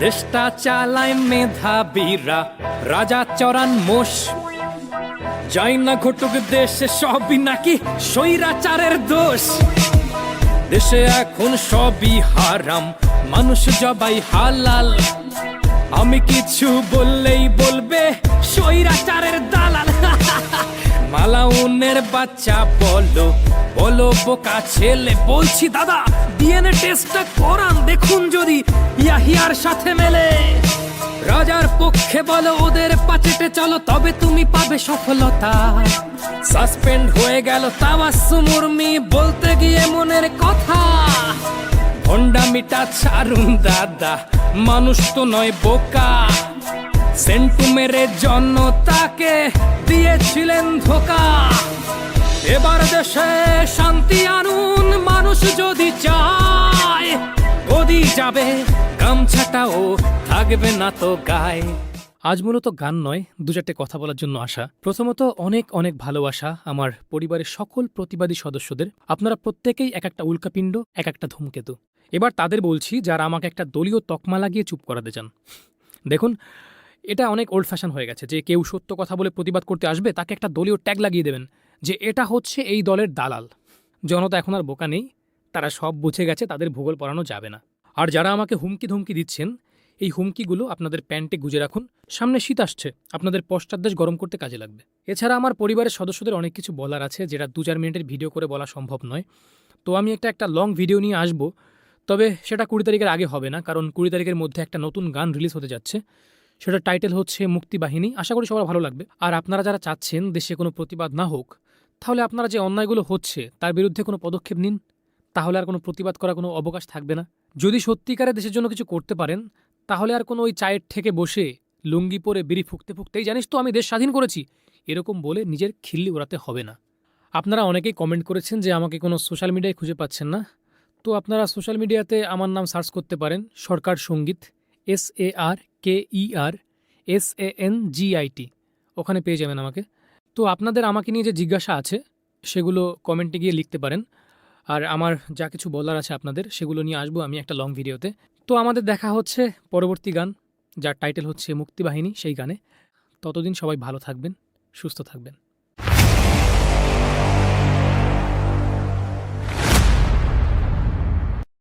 দেশটা চালায় মেধাবীরা, রাজা চরান মোষ। যাই না ঘটুক দেশে সবই নাকি স্বৈরাচারের দোষ। দেশে এখন সবই হারাম, মানুষ জবাই হালাল। আমি কিছু বললেই বলবে স্বৈরাচারের দালাল মালাউনের বাচ্চা, বলো বলো বোকা ছেলে, বলছি দাদা ডিএনএ টেস্টটা করান, দেখুন যদি ইয়াহিয়ার সাথে মেলে। রাজার পক্ষে বলো, ওদের পাচেটে চলো, তবে তুমি পাবে সফলতা। সাসপেন্ড হয়ে গেল তামাসু মুরমি, বলতে গিয়ে মনের কথা। ভণ্ডামিটা ছাড়ুন, দাদা, মানুষ তো নয় বোকা। সেন্টু মেরে জনতাকে দিয়েছিলেন ধোকা। এবার দেশে শান্তি আনুন, মানুষ যদি চায়, গদি যাবে, গামছাটাও থাকবে না তো গায়ে। আজ মূলত গান নয়, দু চারটে কথা বলার জন্য আসা। প্রথমত, অনেক অনেক ভালোবাসা আমার পরিবারের সকল প্রতিবাদী সদস্যদের। আপনারা প্রত্যেকেই এক একটা উল্কাপিণ্ড, এক একটা ধূমকেতু। এবার তাদের বলছি, যারা আমাকে একটা দলীয় তকমা লাগিয়ে চুপ করাতে চান। দেখুন এটা অনেক ওল্ড ফ্যাশন হয়ে গেছে, যে কেউ সত্য কথা বলে প্রতিবাদ করতে আসবে, তাকে একটা দলীয় ট্যাগ লাগিয়ে দেবেন, যে এটা হচ্ছে এই দলের দালাল। জনতা এখন আর বোকা নেই, তারা সব বুঝে গেছে, তাদের ভূগোল পড়ানো যাবে না। আর যারা আমাকে হুমকি ধুমকি দিচ্ছেন, এই হুমকিগুলো আপনাদের প্যান্টে গুজে রাখুন, সামনে শীত আসছে, আপনাদের পশ্চাৎদেশ গরম করতে কাজে লাগবে। এছাড়া আমার পরিবারের সদস্যদের অনেক কিছু বলার আছে, যেটা দু চার মিনিটের ভিডিও করে বলা সম্ভব নয়। তো আমি একটা একটা লং ভিডিও নিয়ে আসব, তবে সেটা কুড়ি তারিখের আগে হবে না, কারণ কুড়ি তারিখের মধ্যে একটা নতুন গান রিলিজ হতে যাচ্ছে। সেটার টাইটেল হচ্ছে মুক্তিবাহিনী আশা করি সবার ভালো লাগবে। আর আপনারা যারা চাচ্ছেন দেশে কোনো প্রতিবাদ না হোক, তাহলে আপনারা যে অন্যায়গুলো হচ্ছে, তার বিরুদ্ধে কোনো পদক্ষেপ নিন। তাহলে আর কোনো প্রতিবাদ করার কোনো অবকাশ থাকবে না। যদি সত্যিকারে দেশের জন্য কিছু করতে পারেন, তাহলে আর কোনো ওই চায়ের থেকে বসে লুঙ্গি পরে বিড়ি ফুকতে ফুকতেই, জানিস তো, আমি দেশ স্বাধীন করেছি। এরকম বলে নিজের খিল্লি ওড়াতে হবে না। আপনারা অনেকেই কমেন্ট করেছেন যে আমাকে কোনো সোশ্যাল মিডিয়ায় খুঁজে পাচ্ছেন না। তো আপনারা সোশ্যাল মিডিয়াতে আমার নাম সার্চ করতে পারেন, Sarker Sangit. S A R K E R S A N G I T ওখানে পেয়ে যাবেন আমাকে। তো আপনাদের আমাকে নিয়ে যে জিজ্ঞাসা আছে, সেগুলো কমেন্টে গিয়ে লিখতে পারেন। আর আমার যা কিছু বলার আছে আপনাদের, সেগুলো নিয়ে আসব আমি একটা লং ভিডিওতে তো। আমাদের দেখা হচ্ছে পরবর্তী গান, যার টাইটেল হচ্ছে মুক্তিবাহিনী সেই গানে। ততদিন সবাই ভালো থাকবেন, সুস্থ থাকবেন।